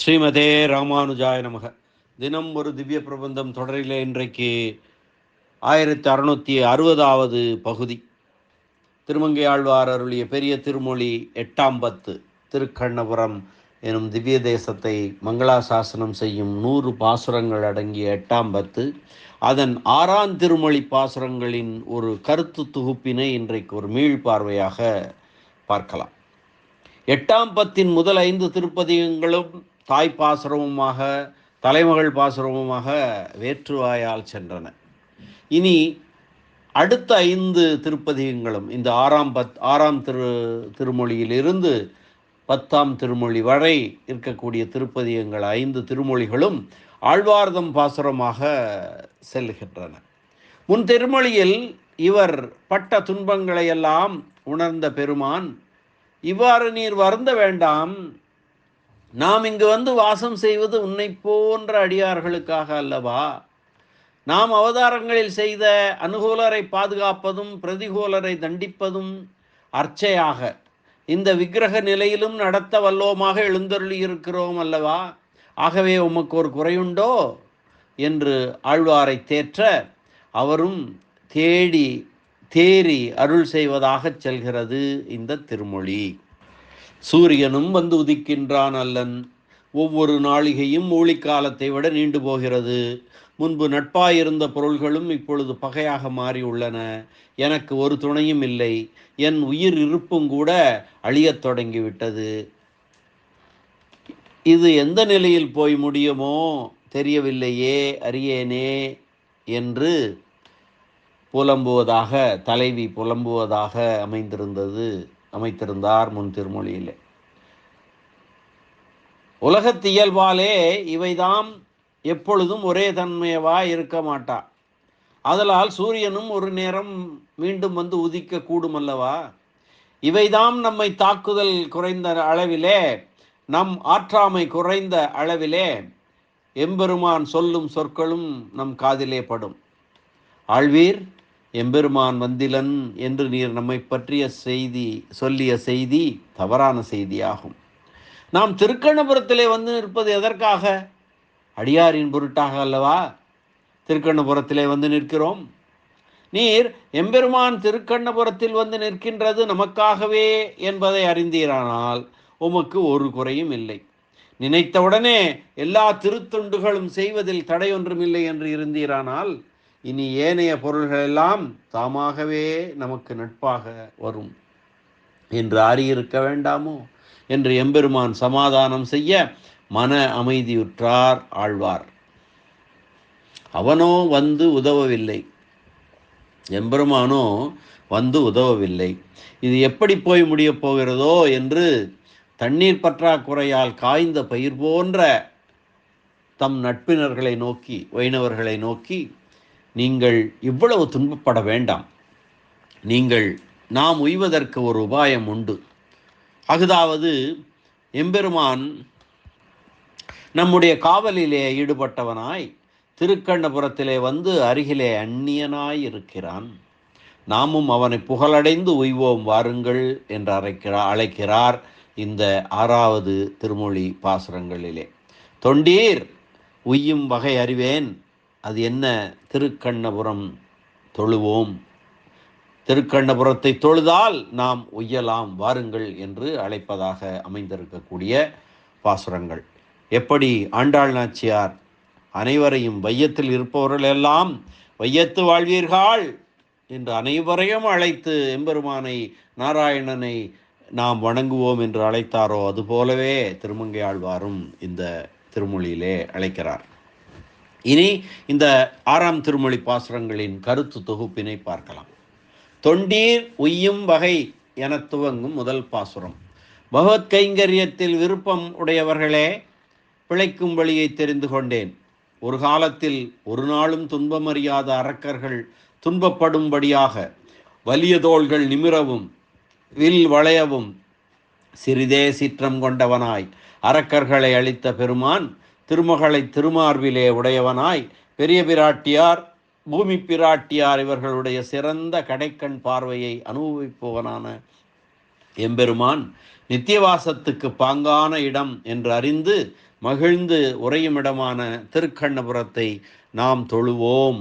ஸ்ரீமதே ராமானுஜாய நமக. தினம் ஒரு திவ்ய பிரபந்தம் தொடரிலே இன்றைக்கு ஆயிரத்தி அறுநூற்றி அறுபதாவது பகுதி. திருமங்கை ஆழ்வார் அருளிய பெரிய திருமொழி எட்டாம் பத்து திருக்கண்ணபுரம் எனும் திவ்ய தேசத்தை மங்களாசாசனம் செய்யும் நூறு பாசுரங்கள் அடங்கிய எட்டாம் பத்து. அதன் ஆறாம் திருமொழி பாசுரங்களின் ஒரு கருத்து தொகுப்பினை இன்றைக்கு ஒரு மீள் பார்வையாக பார்க்கலாம். எட்டாம் பத்தின் முதல் ஐந்து திருப்பதிகங்களும் தாய் பாசுரமுமாக தலைமகள் பாசுரமுமாக வேற்றுவாயால் சென்றன. இனி அடுத்த ஐந்து திருப்பதிகங்களும் இந்த ஆறாம் பத் ஆறாம் திரு திருமொழியிலிருந்து பத்தாம் திருமொழி வரை இருக்கக்கூடிய திருப்பதிகங்கள் ஐந்து திருமொழிகளும் ஆழ்வார்தம் பாசுரமாக செல்கின்றன. முன் திருமொழியில் இவர் பட்ட துன்பங்களை எல்லாம் உணர்ந்த பெருமான் இவ்வாறு நீர் வருந்த வேண்டாம் நாம் இங்கு வந்து வாசம் செய்வது உன்னை போன்ற அடியார்களுக்காக அல்லவா? நாம் அவதாரங்களில் செய்த அனுகூலரை பாதுகாப்பதும் பிரதிகூலரை தண்டிப்பதும் அர்ச்சையாக. இந்த விக்கிரக நிலையிலும் நடத்த வல்லோமாக எழுந்தருளி இருக்கிறோம் அல்லவா? ஆகவே உமக்கு ஒரு குறையுண்டோ? என்று ஆழ்வாரை தேற்ற அவரும் தேடி தேறி அருள் செய்வதாகச் செல்கிறது இந்த திருமொழி. சூரியனும் வந்து உதிக்கின்றான் அல்லன். ஒவ்வொரு நாளிகையும் ஊழிக்காலத்தை விட நீண்டு போகிறது. முன்பு நட்பாயிருந்த பொருள்களும் இப்பொழுது பகையாக மாறியுள்ளன எனக்கு ஒரு துணையும் இல்லை. என் உயிர் இருப்பும் கூட அழியத் தொடங்கிவிட்டது இது எந்த நிலையில் போய் முடியுமோ தெரியவில்லையே அறியேனே என்று புலம்புவதாக தலைவி புலம்புவதாக அமைந்திருந்தது. அமைத்திருந்தார் முன் திருமொழியிலே. உலகத்தியல்பாலே இவைதாம் எப்பொழுதும் ஒரே தன்மையவா இருக்க மாட்டா. அதலால் சூரியனும் ஒரு நேரம் மீண்டும் வந்து உதிக்க கூடும் அல்லவா இவைதாம் நம்மை தாக்குதல் குறைந்த அளவிலே நம் ஆற்றாமை குறைந்த அளவிலே எம்பெருமான் சொல்லும் சொற்களும் நம் காதிலே படும். ஆழ்வீர் எம்பெருமான் வந்திலன் என்று நீர் நம்மை பற்றிய செய்தி சொல்லிய செய்தி தவறான செய்தியாகும். நாம் திருக்கண்ணபுரத்திலே வந்து நிற்பது எதற்காக? அடியாரின் பொருட்டாக அல்லவா? திருக்கண்ணபுரத்திலே வந்து நிற்கிறோம். நீர் எம்பெருமான் திருக்கண்ணபுரத்தில் வந்து நிற்கின்றது நமக்காகவே என்பதை அறிந்தீரானால் உமக்கு ஒரு குறையும் இல்லை. நினைத்தவுடனே எல்லா திருத்தொண்டுகளும் செய்வதில் தடையொன்றும் இல்லை என்று இருந்தீரானால் இனி ஏனைய பொருள்கள் எல்லாம் தாமாகவே நமக்கு நட்பாக வரும். என்று அறியிருக்க வேண்டாமோ? என்று எம்பெருமான் சமாதானம் செய்ய மன அமைதியுற்றார் ஆழ்வார். அவனோ வந்து உதவவில்லை. எம்பெருமானோ வந்து உதவவில்லை. இது எப்படி போய் முடியப் போகிறதோ என்று தண்ணீர் பற்றாக்குறையால் காய்ந்த பயிர் போன்ற தம் நட்பினர்களை நோக்கி வைணவர்களை நோக்கி நீங்கள் இவ்வளவு துன்பப்பட வேண்டாம். நீங்கள் நாம் உய்வதற்கு ஒரு உபாயம் உண்டு. அகுதாவது எம்பெருமான் நம்முடைய காவலிலே ஈடுபட்டவனாய் திருக்கண்ணபுரத்திலே வந்து அருகிலே அந்நியனாய் இருக்கிறான் நாமும் அவனை புகழடைந்து உய்வோம் வாருங்கள் என்று அழைக்கிறார் அழைக்கிறார் இந்த ஆறாவது திருமொழி பாசுரங்களிலே. தொண்டீர் உய்யும் வகை அறிவேன். அது என்ன? திருக்கண்ணபுரம் தொழுவோம். திருக்கண்ணபுரத்தை தொழுதால் நாம் உய்யலாம் வாருங்கள் என்று அழைப்பதாக அமைந்திருக்கக்கூடிய பாசுரங்கள். எப்படி? ஆண்டாள் நாச்சியார் அனைவரையும் வையத்தில் இருப்பவர்கள் எல்லாம் வையத்து வாழ்வீர்கள் என்று அனைவரையும் அழைத்து எம்பெருமானை நாராயணனை நாம் வணங்குவோம் என்று அழைத்தாரோ அதுபோலவே திருமங்கை ஆழ்வாரும் இந்த திருமொழியிலே அழைக்கிறார். இனி இந்த ஆறாம் திருமொழி பாசுரங்களின் கருத்து தொகுப்பினை பார்க்கலாம். தொண்டீர் உய்யும் வகை என துவங்கும் முதல் பாசுரம். பகவத் கைங்கரியத்தில் விருப்பம் உடையவர்களே பிழைக்கும் வழியை தெரிந்து கொண்டேன். ஒரு காலத்தில் ஒரு நாளும் துன்பமறியாத அரக்கர்கள் துன்பப்படும்படியாக வலிய தோள்கள் நிமிரவும் வில் வளையவும் சிறிதே சீற்றம் கொண்டவனாய் அரக்கர்களை அளித்த பெருமான் திருமகளை திருமார்பிலே உடையவனாய் பெரிய பிராட்டியார் பூமி பிராட்டியார் இவர்களுடைய சிறந்த கடைக்கண் பார்வையை அனுபவிப்பவனான எம்பெருமான் நித்தியவாசத்துக்கு பாங்கான இடம் என்று அறிந்து மகிழ்ந்து உறையுமிடமான திருக்கண்ணபுரத்தை நாம் தொழுவோம்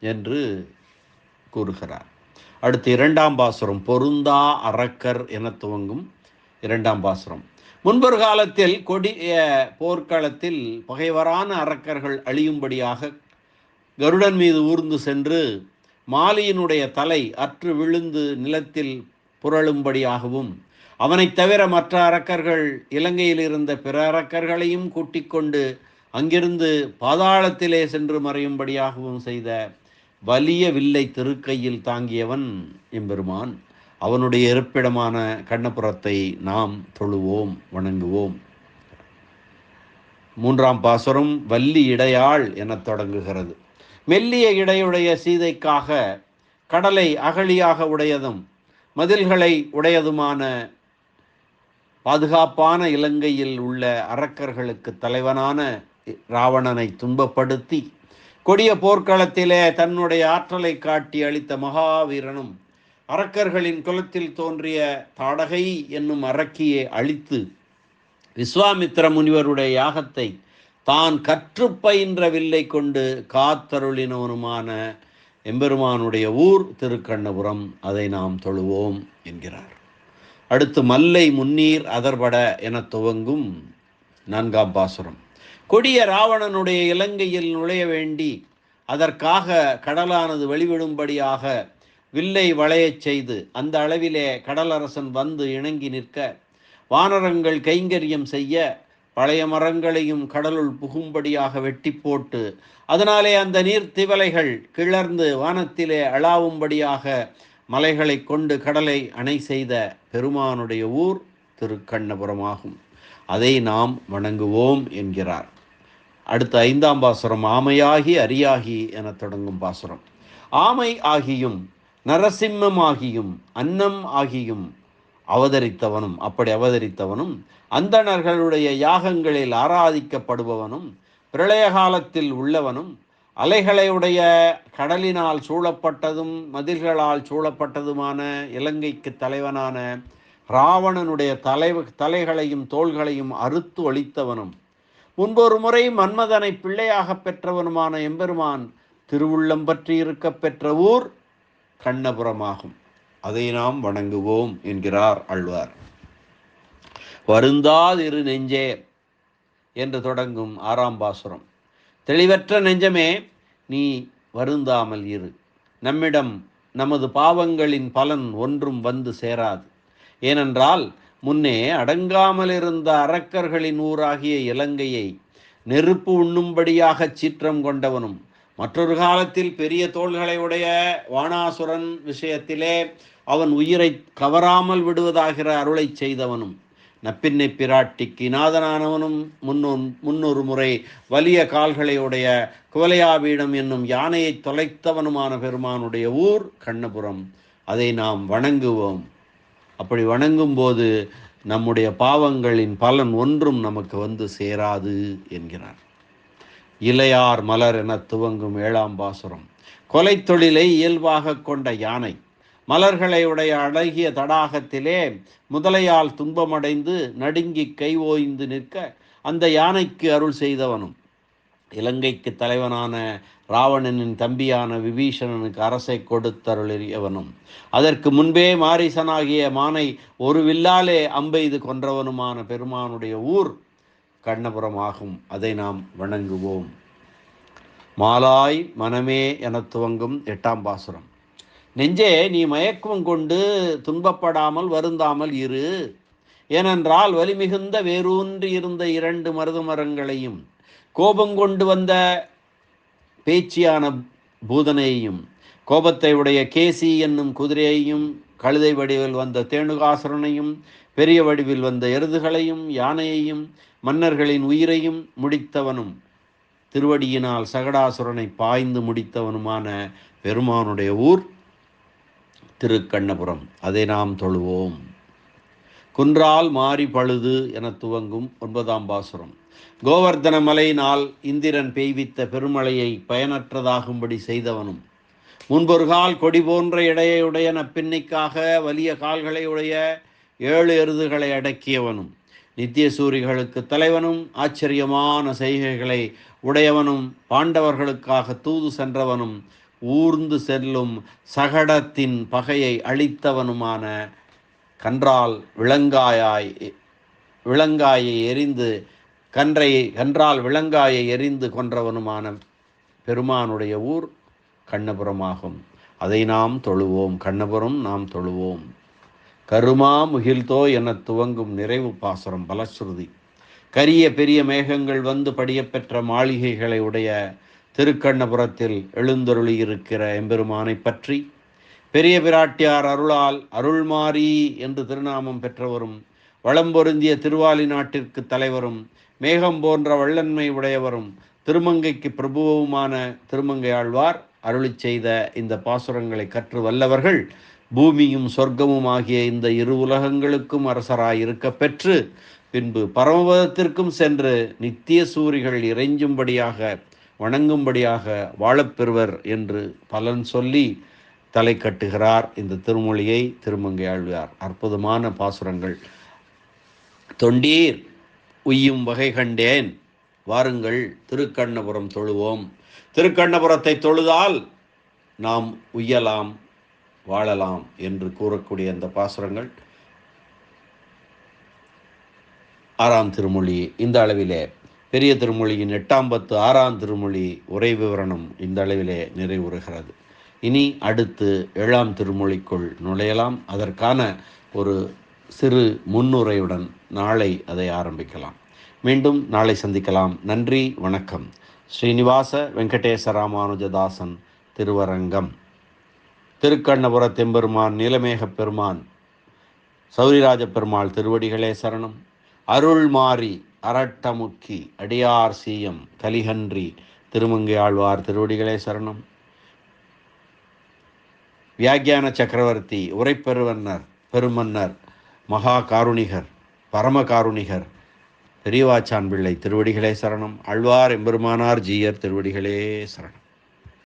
என்று கூறுகிறார். அடுத்து இரண்டாம் பாசுரம் பொருந்தா அரக்கர் என துவங்கும் இரண்டாம் பாசுரம். முன்பொரு காலத்தில் கொடிய போர்க்களத்தில் பகைவரான அரக்கர்கள் அழியும்படியாக கருடன் மீது ஊர்ந்து சென்று மாலியினுடைய தலை அற்று விழுந்து நிலத்தில் புரளும்படியாகவும் அவனைத் தவிர மற்ற அரக்கர்கள் இலங்கையில் இருந்த பிற அரக்கர்களையும் கூட்டிக் கொண்டு அங்கிருந்து பாதாளத்திலே சென்று மறையும்படியாகவும் செய்த வலிய வில்லை திருக்கையில் தாங்கியவன் எம்பெருமான். அவனுடைய இருப்பிடமான கண்ணபுரத்தை நாம் தொழுவோம் வணங்குவோம். மூன்றாம் பாசுரம் வள்ளி இடையாள் எனத் தொடங்குகிறது. மெல்லிய இடையுடைய சீதைக்காக கடலை அகழியாக உடையதும் மதில்களை உடையதுமான பாதுகாப்பான இலங்கையில் உள்ள அரக்கர்களுக்கு தலைவனான ராவணனை துன்பப்படுத்தி கொடிய போர்க்களத்திலே தன்னுடைய ஆற்றலை காட்டி அளித்த மகாவீரனும் அரக்கர்களின் குலத்தில் தோன்றிய தாடகை என்னும் அரக்கியை அழித்து விஸ்வாமித்திர முனிவருடைய யாகத்தை தான் கற்று பயின்ற வில்லை கொண்டு காத்தருளினவனுமான எம்பெருமானுடைய ஊர் திருக்கண்ணபுரம் அதை நாம் தொழுவோம் என்கிறார். அடுத்து மல்லை முன்னீர் அதர்பட என துவங்கும் நான்காம் பாசுரம். கொடிய ராவணனுடைய இலங்கையில் நுழைய வேண்டி அதற்காக கடலானது வெளிவிடும்படியாக வில்லை வளையச் செய்து அந்த அளவிலே கடலரசன் வந்து இணங்கி நிற்க வானரங்கள் கைங்கரியம் செய்ய பழைய மரங்களையும் கடலுள் புகும்படியாக வெட்டி போட்டு அதனாலே அந்த நீர் திவலைகள் கிளர்ந்து வானத்திலே அளாவும்படியாக மலைகளை கொண்டு கடலை அணை செய்த பெருமானுடைய ஊர் திருக்கண்ணபுரமாகும். அதை நாம் வணங்குவோம் என்கிறார். அடுத்த ஐந்தாம் பாசுரம் ஆமையாகி அரியாகி என தொடங்கும் பாசுரம். ஆமை ஆகியும் நரசிம்மமாகியும் அன்னம் ஆகியும் அவதரித்தவனும் அப்படி அவதரித்தவனும் அந்தணர்களுடைய யாகங்களில் ஆராதிக்கப்படுபவனும் பிரளய காலத்தில் உள்ளவனும் அலைகளையுடைய கடலினால் சூழப்பட்டதும் மதில்களால் சூழப்பட்டதுமான இலங்கைக்கு தலைவனான ராவணனுடைய தலை தலைகளையும் தோள்களையும் அறுத்து ஒழித்தவனும் முன்பொரு முறை மன்மதனை பிள்ளையாக பெற்றவனுமான எம்பெருமான் திருவுள்ளம் பற்றி இருக்க பெற்ற ஊர் கண்ணபுரமாகும். அதை நாம் வணங்குவோம் என்கிறார் ஆழ்வார் வருந்தாதிரு நெஞ்சே என்று தொடங்கும் ஆறாம் பாசுரம். தெளிவற்ற நெஞ்சமே நீ வருந்தாமல் இரு. நம்மிடம் நமது பாவங்களின் பலன் ஒன்றும் வந்து சேராது. ஏனென்றால் முன்னே அடங்காமல் இருந்த அரக்கர்களின் ஊராகிய இலங்கையை நெருப்பு உண்ணும்படியாகச் சீற்றம் கொண்டவனும் மற்றொரு காலத்தில் பெரிய தோள்களை உடைய வானாசுரன் விஷயத்திலே அவன் உயிரை கவராமல் விடுவதாகிற அருளை செய்தவனும் நப்பின்னை பிராட்டிக்கு நாதனானவனும் முன்னொரு முன்னொரு முறை வலிய கால்களையுடைய குவலையாபீடம் என்னும் யானையை தொலைத்தவனுமான பெருமானுடைய ஊர் கண்ணபுரம். அதை நாம் வணங்குவோம். அப்படி வணங்கும் போது நம்முடைய பாவங்களின் பலன் ஒன்றும் நமக்கு வந்து சேராது என்கிறார். இளையார் மலர் என துவங்கும் ஏழாம் பாசுரம். கொலை தொழிலை இயல்பாக கொண்ட யானை. மலர்களை உடைய அழகிய தடாகத்திலே முதலையால் துன்பமடைந்து நடுங்கி கை ஓய்ந்து நிற்க அந்த யானைக்கு அருள் செய்தவனும். இலங்கைக்கு தலைவனான ராவணனின் தம்பியான விபீஷணனுக்கு அரசை கொடுத்தருளியவனும். அதற்கு முன்பே மாரிசனாகிய மானை ஒரு வில்லாலே அம்பெய்து கொன்றவனுமான பெருமானுடைய ஊர் கண்ணபுரமாகும். அதை நாம் வணங்குவோம். மாலாய் மனமே என துவங்கும் எட்டாம் பாசுரம். நெஞ்சே நீ மயக்கம் கொண்டு துன்பப்படாமல் வருந்தாமல் இரு. ஏனென்றால் வலிமிகுந்த வேரூன்றி இருந்த இரண்டு மருது மரங்களையும் கோபம் கொண்டு வந்த பேச்சியான பூதனையையும் கோபத்தை உடைய கேசி என்னும் குதிரையையும் கழுதை வடிவில் வந்த தேணுகாசுரனையும் பெரிய வடிவில் வந்த எருதுகளையும் யானையையும் மன்னர்களின் உயிரையும் முடித்தவனும் திருவடியினால் சகடாசுரனை பாய்ந்து முடித்தவனுமான பெருமானுடைய ஊர் திருக்கண்ணபுரம். அதை நாம் தொழுவோம். குன்றால் மாறி பழுது என துவங்கும் ஒன்பதாம் பாசுரம். கோவர்தன மலையினால் இந்திரன் பெய்வித்த பெருமழையை பயனற்றதாகும்படி செய்தவனும் முன்பொரு கால் கொடி போன்ற இடையுடைய நப்பின்னைக்காக வலிய கால்களை உடைய ஏழு எருதுகளை அடக்கியவனும் நித்திய சூரிகளுக்கு தலைவனும் ஆச்சரியமான செய்கைகளை உடையவனும் பாண்டவர்களுக்காக தூது சென்றவனும் ஊர்ந்து செல்லும் சகடத்தின் பகையை அழித்தவனுமான கன்றால் விளங்காயாய் விளங்காயை எரிந்து கன்றை கன்றால் விளங்காயை எரிந்து கொன்றவனுமான பெருமானுடைய ஊர் கண்ணபுரமாகும். அதை நாம் தொழுவோம். கண்ணபுரம் நாம் தொழுவோம். கருமா முகில்தோ என துவங்கும் நிறைவு பாசுரம் பலஸ்ருதி. கரிய பெரிய மேகங்கள் வந்து படியப்பெற்ற மாளிகைகளை உடைய திருக்கண்ணபுரத்தில் எழுந்தருளி இருக்கிற எம்பெருமானை பற்றி பெரிய பிராட்டியார் அருளால் அருள்மாரி என்று திருநாமம் பெற்றவரும் வளம் பொருந்திய திருவாலி நாட்டிற்கு தலைவரும் மேகம் போன்ற வள்ளன்மை உடையவரும் திருமங்கைக்கு பிரபுவுமான திருமங்கை ஆழ்வார் அருளி செய்த இந்த பாசுரங்களை கற்று வல்லவர்கள் பூமியும் சொர்க்கமும் ஆகிய இந்த இரு உலகங்களுக்கும் அரசராயிருக்க பெற்று பின்பு பரமபதத்திற்கும் சென்று நித்திய சூரிகள் இறைஞ்சும்படியாக வணங்கும்படியாக வாழப்பெறுவர் என்று பலன் சொல்லி தலை கட்டுகிறார். இந்த திருமொழியை திருமங்கையாழ்வார். அற்புதமான பாசுரங்கள். தொண்டீர் உய்யும் வகை கண்டேன். வாருங்கள் திருக்கண்ணபுரம் தொழுவோம். திருக்கண்ணபுரத்தை தொழுதால் நாம் உய்யலாம். வாழலாம் என்று கூறக்கூடிய அந்த பாசுரங்கள் ஆறாம் திருமொழி. இந்த அளவிலே பெரிய திருமொழியின் எட்டாம் பத்து ஆறாம் திருமொழி உரை விவரணம் இந்த அளவிலே நிறைவுறுகிறது. இனி அடுத்து ஏழாம் திருமொழிக்குள் நுழையலாம். அதற்கான ஒரு சிறு முன்னுரையுடன் நாளை அதை ஆரம்பிக்கலாம். மீண்டும் நாளை சந்திக்கலாம். நன்றி வணக்கம். ஸ்ரீனிவாச வெங்கடேச ராமானுஜதாசன் திருவரங்கம். திருக்கண்ணபுர தெம்பெருமான் நீலமேகப் பெருமான் சௌரிராஜ பெருமாள் திருவடிகளே சரணம். அருள் மாறி அரட்டமுக்கி அடியார் சீயம் கலிகன்றி திருமங்கை ஆழ்வார் திருவடிகளே சரணம். வியாக்கியான சக்கரவர்த்தி உரைப்பெருவன்னர் பெருமன்னர் மகா காருணிகர் பரம காருணிகர் பெரியவாச்சான் பிள்ளை திருவடிகளே சரணம். ஆழ்வார் எம்பெருமானார் ஜீயர் திருவடிகளே சரணம்.